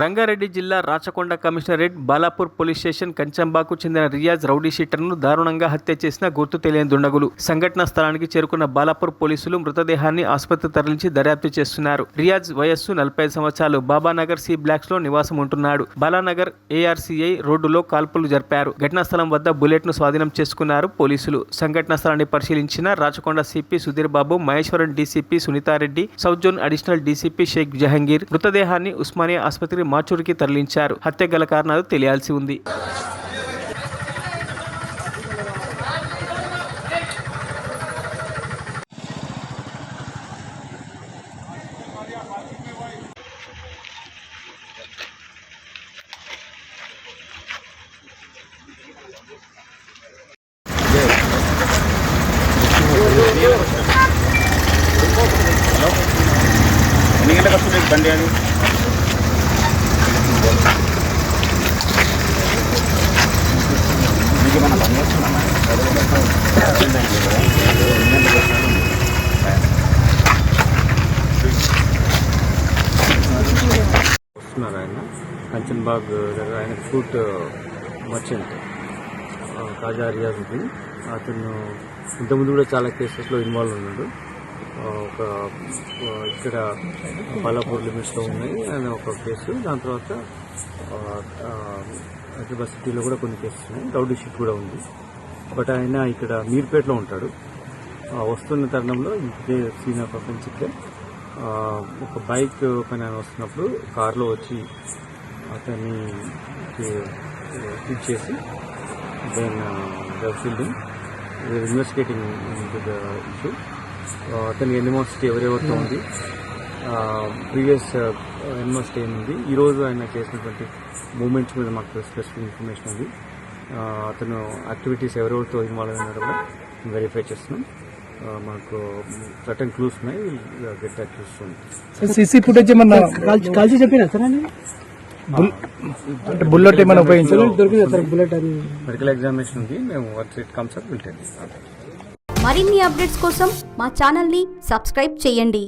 రంగారెడ్డి జిల్లా Rachakonda commissionerate Balapur police station కంచంబాకు చెందిన Riyaz rowdy షీటర్ను దారుణంగా హత్య చేసిన గుర్తు తెలియని దుండగులు. సంఘటనా స్థలానికి చేరుకున్న బాలాపూర్ పోలీసులు మృతదేహాన్ని ఆసుపత్రి తరలించి దర్యాప్తు చేస్తున్నారు. రియాజ్ వయస్సు నలభై ఐదు సంవత్సరాలు. బాబానగర్ సి బ్లాక్స్లో నివాసం ఉంటున్నాడు. బాలానగర్ ఏఆర్సీఐ రోడ్డులో కాల్పులు జరిపారు. ఘటనా స్థలం వద్ద బుల్లెట్ను స్వాధీనం చేసుకున్నారు పోలీసులు. సంఘటనా స్థలాన్ని పరిశీలించిన Rachakonda CP Sudheer Babu Maheshwaram DCP Sunitha Reddy south zone additional DCP Sheikh Jahangir. మృతదేహాన్ని ఉస్మానియా ఆసుపత్రి ఆసుపత్రి మార్చూరికి తరలించారు. హత్య గల కారణాలు తెలియాల్సి ఉంది. ఎన్ని గంటలకు వస్తుంది బండి అది మీకు ఏమన్నా బండి వస్తుందా వస్తున్నారు ఆయన కంచన్బాగ్ దగ్గర ఆయన ఫ్రూట్ మర్చెంట్ ఆ, కాజా రియాజుద్దీన్ అతను ఇంతకుముందు కూడా చాలా కేసెస్లో ఇన్వాల్వ్ ఉన్నాడు ఒక ఇక్కడ బాలాపూర్ లిమిట్స్లో ఉన్నాయి ఆయన ఒక కేసు దాని తర్వాత హైదరాబాద్ సిటీలో కూడా కొన్ని కేసెస్ ఉన్నాయి. రౌడీ షీట్ కూడా ఉంది. బట్ ఆయన ఇక్కడ మీర్పేటలో ఉంటాడు. వస్తున్న తరుణంలో ఇదే సీన్ ఆఫ్ అఫెన్స్ ఒక బైక్ పైన ఆయన వస్తున్నప్పుడు కారులో వచ్చి అతన్ని హిట్ చేసి దెన్ ఫీల్డింగ్ ఇన్వెస్టిగేటింగ్ ఇష్యూ అతని ఎనిమోసిటీ ఎవరెవరితో ఉంది? ప్రీవియస్ ఎనిమోసిటీ ఏముంది? ఈరోజు ఆయన చేసినటువంటి మూమెంట్స్ మీద మాకు స్పెసిఫిక్ ఇన్ఫర్మేషన్ ఉంది ఆ, అతను యాక్టివిటీస్ ఎవరెవరితో ఇన్వాల్వ్ అయినాడో కూడా వెరిఫై చేస్తున్నాం. ఆ, మాకు సర్టన్ క్లూస్ ఉన్నాయి. Get that clues CC footage ఏమన్నా కాల్చి చెప్పినా సార్ అంటే బుల్లెట్ ఏమైనా ఉపయోగించారు? బుల్లెట్ మెడికల్ ఎగ్జామినేషన్ ఉంది. మేము వర్క్ ఇట్ కమ్స్ అప్ మరిన్ని అప్డేట్స్ కోసం మా ఛానల్ని సబ్స్క్రైబ్ చేయండి.